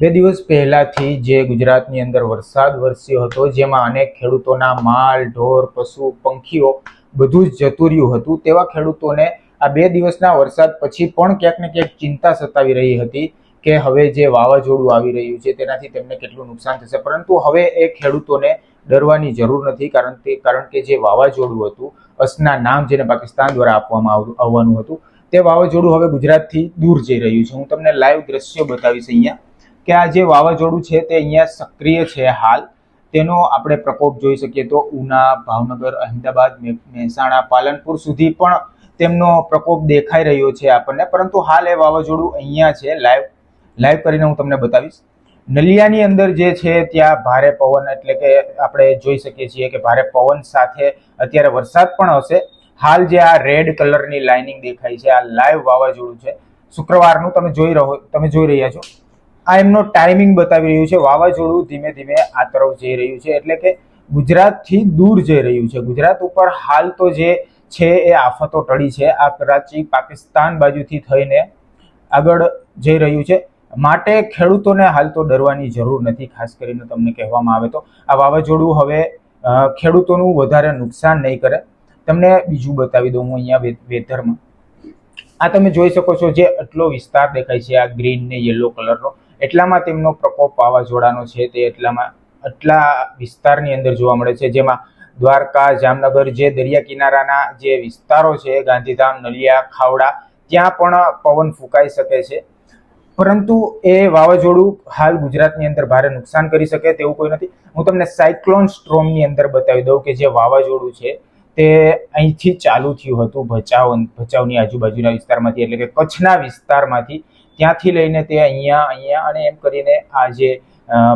બે દિવસ પહેલાથી જે ગુજરાતની અંદર વરસાદ વરસ્યો હતો, જેમાં અનેક ખેડૂતોના માલ, ઢોર, પશુ, પંખીઓ બધું જ જતું રહ્યું હતું. તેવા ખેડૂતોને આ બે દિવસના વરસાદ પછી પણ ક્યાંક ને ક્યાંક ચિંતા સતાવી રહી હતી કે હવે જે વાવાઝોડું આવી રહ્યું છે, તેનાથી તેમને કેટલું નુકસાન થશે. પરંતુ હવે એ ખેડૂતોને ડરવાની જરૂર નથી, કારણ કે કારણ કે જે વાવાઝોડું હતું, અસના નામ જેને પાકિસ્તાન દ્વારા આપવામાં આવ- આવવાનું હતું, તે વાવાઝોડું હવે ગુજરાતથી દૂર જઈ રહ્યું છે. હું તમને લાઈવ દ્રશ્યો બતાવીશ અહીંયા. કે આ જે વાવાઝોડું છે તે અહીંયા સક્રિય છે હાલ. તેનો આપણે પ્રકોપ જોઈ શકીએ તો ઉના, ભાવનગર, અહેમદાબાદ મહેસાણા, પાલનપુર સુધી પણ તેમનો પ્રકોપ દેખાઈ રહ્યો છે આપણને. પરંતુ હાલ એ વાવાઝોડું અહીંયા છે. લાઈવ લાઈવ કરીને હું તમને બતાવીશ. નલિયાની અંદર જે છે ત્યાં ભારે પવન એટલે કે આપણે જોઈ શકીએ છીએ કે ભારે પવન સાથે અત્યારે વરસાદ પણ હશે. હાલ જે આ રેડ કલરની લાઇનિંગ દેખાય છે, આ લાઈવ વાવાઝોડું છે. શુક્રવારનું તમે જોઈ રહો, તમે જોઈ રહ્યા છો. આ એમનો ટાઈમિંગ બતાવી રહ્યું છે. વાવાઝોડું ધીમે ધીમે આ તરફ જઈ રહ્યું છે. એટલે કે ગુજરાતથી દૂર જઈ રહ્યું છે. ગુજરાત ઉપર હાલ તો જે છે એ આફતો ટળી છે. આ કરાચી પાકિસ્તાન બાજુથી થઈને આગળ જઈ રહ્યું છે. માટે ખેડૂતોને હાલ તો ડરવાની જરૂર નથી, ખાસ કરીને તમને કહેવામાં આવે તો. આ વાવાઝોડું હવે ખેડૂતોનું વધારે નુકસાન નહીં કરે. તમને બીજું બતાવી દઉં હું અહીંયા વેધરમાં. આ તમે જોઈ શકો છો જે આટલો વિસ્તાર દેખાય છે. આ ગ્રીન ને યલો કલરનો. એટલામાં તેમનો પ્રકોપ વાવાઝોડાનો છે તે એટલામાં આટલા વિસ્તારની અંદર જોવા મળે છે. જેમાં દ્વારકા, જામનગર જે દરિયા કિનારાના જે વિસ્તારો છે, ગાંધીધામ, નલિયા, ખાવડા, ત્યાં પણ પવન ફૂંકાઈ શકે છે. પરંતુ એ વાવાઝોડું હાલ ગુજરાતની અંદર ભારે નુકસાન કરી શકે તેવું કોઈ નથી. હું તમને સાયક્લોન સ્ટ્રોમની અંદર બતાવી દઉં કે જે વાવાઝોડું છે તે અહીંથી ચાલુ થયું હતું ભચાઉ ભચાઉની આજુબાજુના વિસ્તારમાંથી, એટલે કે કચ્છના વિસ્તારમાંથી ત્યાંથી લઈને તે અહીંયા અહીંયા અને એમ કરીને આ જે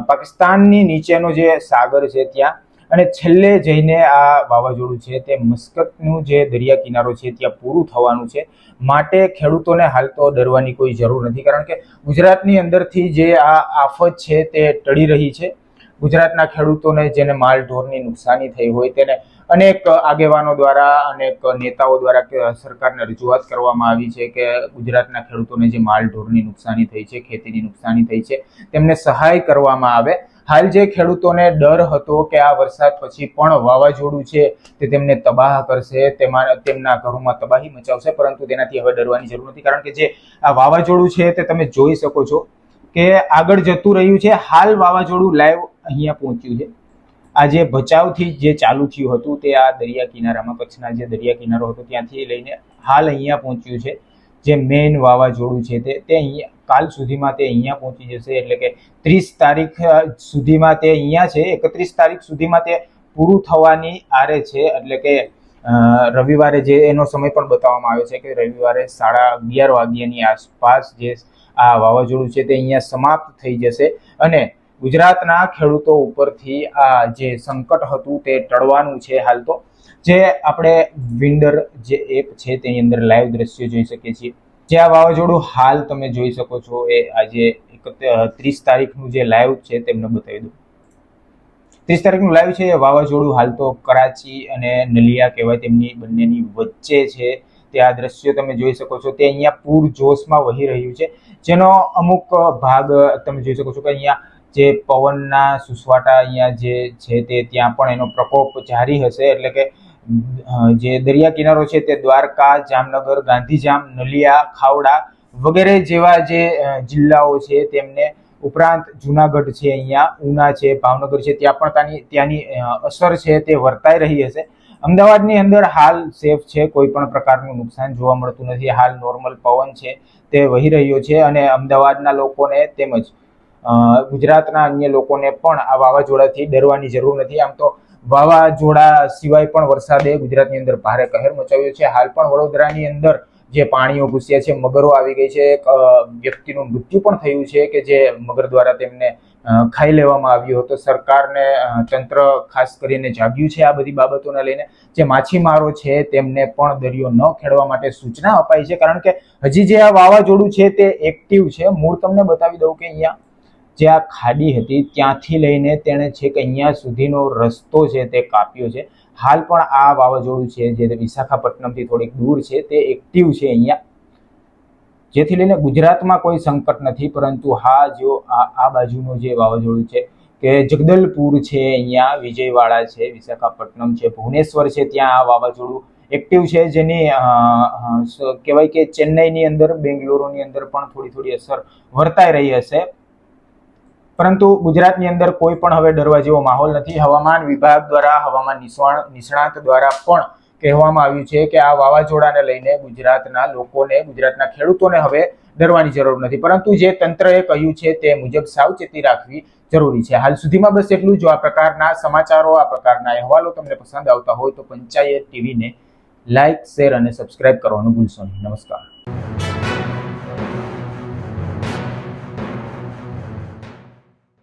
પાકિસ્તાનની નીચેનો જે સાગર છે ત્યાં અને છેલ્લે જઈને આ વાવાઝોડું છે તે મસ્કતનું જે દરિયા કિનારો છે ત્યાં પૂરું થવાનું છે. માટે ખેડૂતોને હાલ તો ડરવાની કોઈ જરૂર નથી કારણ કે ગુજરાતની અંદરથી જે આ આફત છે તે ટળી રહી છે. ગુજરાતના ખેડૂતોને જેને માલ ઢોરની નુકસાની થઈ હોય તેને અનેક આગેવાનો દ્વારા, અનેક નેતાઓ દ્વારા સરકારને રજૂઆત કરવામાં આવી છે કે ગુજરાતના ખેડૂતોને જે માલ ઢોરની નુકસાની થઈ છે, ખેતીની નુકસાની થઈ છે, તેમને સહાય કરવામાં આવે. હાલ જે ખેડૂતોને ડર હતો કે આ વરસાદ પછી પણ વાવાઝોડું છે, તે તેમને તબાહ કરશે, તેમાં તેમના ઘરોમાં તબાહી મચાવશે, પરંતુ તેનાથી હવે ડરવાની જરૂર નથી. કારણ કે જે આ વાવાઝોડું છે તે તમે જોઈ શકો છો. કે આગળ જતું રહ્યું છે. હાલ વાવાઝોડું લાઈવ અહીંયા પહોંચ્યું છે. આ જે ભચાઉથી જે ચાલુ થયું હતું તે આ દરિયા કિનારામાં, કચ્છના જે દરિયા કિનારો હતો ત્યાંથી લઈને હાલ અહીંયા પહોંચ્યું છે. જે મેઇન વાવાઝોડું છે તે તે અહીંયા કાલ સુધીમાં તે અહીંયા પહોંચી જશે. એટલે કે ત્રીસ તારીખ સુધીમાં તે અહીંયા છે. એકત્રીસ તારીખ સુધીમાં તે પૂરું થવાની આરે છે. એટલે કે રવિવારે જે એનો સમય પણ બતાવવામાં આવ્યો છે કે રવિવારે સાડા અગિયાર વાગ્યાની આસપાસ જે આ વાવાઝોડું છે તે અહીંયા સમાપ્ત થઈ જશે અને ગુજરાતના ખેડૂતો ઉપરથી આ જે સંકટ હતું તે ટળવાનું છે હાલ તો. જે આપણે વિન્ડર જે એપ છે તેની અંદર લાઈવ દ્રશ્યો જોઈ શકીએ છીએ. જે આ વાવાઝોડું હાલ તમે જોઈ શકો છો એ આજે ત્રીસ તારીખનું જે લાઈવ છે તેમને બતાવી દઉં. ત્રીસ તારીખનું લાઈવ છે, વાવાઝોડું હાલ તો કરાચી અને નલિયા કહેવાય તેમની બંનેની વચ્ચે છે. તે આ દ્રશ્યો તમે જોઈ શકો છો. તે અહીંયા પૂર જોશમાં વહી રહ્યું છે. જેનો અમુક ભાગ તમે જોઈ શકો છો કે અહીંયા જે પવનના સુસવાટા અહીંયા જે છે તે ત્યાં પણ એનો પ્રકોપ જારી હશે. એટલે કે જે દરિયા કિનારો છે તે દ્વારકા, જામનગર ગાંધીજામ નલિયા, ખાવડા વગેરે જેવા જે જિલ્લાઓ છે તેમને ઉપરાંત જુનાગઢ છે અહીંયા, ઉના છે, ભાવનગર છે, ત્યાં પણ ત્યાંની ત્યાંની અસર છે તે વર્તાઈ રહી હશે. અમદાવાદની અંદર હાલ સેફ છે, કોઈ પણ પ્રકારનું નુકસાન જોવા મળતું નથી. હાલ નોર્મલ પવન છે તે વહી રહ્યો છે અને અમદાવાદના લોકોને તેમજ ગુજરાતના અન્ય લોકોને પણ આ વાવાઝોડાથી ડરવાની જરૂર નથી. આમ તો વાવાઝોડા સિવાય પણ વરસાદે ગુજરાતની અંદર ભારે કહેર મચાવ્યો છે. હાલ પણ વડોદરાની અંદર જે પાણીઓ ઘૂસ્યા છે, મગરો આવી ગઈ છે વ્યક્તિનું મૃત્યુ પણ થયું છે કે જે મગર દ્વારા તેમને ખાઈ લેવામાં આવ્યો હતો. સરકારને તંત્ર ખાસ કરીને જાગ્યું છે આ બધી બાબતોને લઈને. જે માછીમારો છે તેમને પણ દરિયો ન ખેડવા માટે સૂચના અપાઈ છે. કારણ કે હજી જે આ વાવાઝોડું છે તે એક્ટિવ છે. મૂળ તમને બતાવી દઉં કે અહીંયા જે આ ખાડી હતી ત્યાંથી લઈને તેણે છેક અહીંયા સુધીનો રસ્તો છે તે કાપ્યો છે. હાલ પણ આ વાવાઝોડું છે, જે વિશાખાપટ્ટનમથી થોડીક દૂર છે, તે એક્ટિવ છે અહીંયા. જેથી લઈને ગુજરાતમાં કોઈ સંકટ નથી, પરંતુ હા, જો આ બાજુનું જે વાવાઝોડું છે, કે જગદલપુર છે અહીંયા, વિજયવાડા છે, વિશાખાપટ્ટનમ છે, ભુવનેશ્વર છે, ત્યાં આ વાવાઝોડું એક્ટિવ છે, જેની કહેવાય કે ચેન્નઈની અંદર, બેંગ્લોરુની અંદર પણ થોડી થોડી અસર વર્તાઈ રહી હશે. પરંતુ ગુજરાતની અંદર કોઈ પણ હવે ડરવા જેવો માહોલ નથી. હવામાન વિભાગ દ્વારા હવામાન નિષ્ણાત નિષ્ણાત દ્વારા પણ કહેવામાં આવ્યું છે કે આ વાવાઝોડાને લઈને ગુજરાતના લોકોને, ગુજરાતના ખેડૂતોને હવે ડરવાની જરૂર નથી. પરંતુ જે તંત્રએ કહ્યું છે તે મુજબ સાવચેતી રાખવી જરૂરી છે. હાલ સુધીમાં બસ એટલું જો. આ પ્રકારના સમાચારો, આ પ્રકારના અહેવાલો તમને પસંદ આવતા હોય તો પંચાયત ટીવીને લાઇક શેર અને સબસ્ક્રાઇબ કરવાનું ભૂલશો નહીં. નમસ્કાર.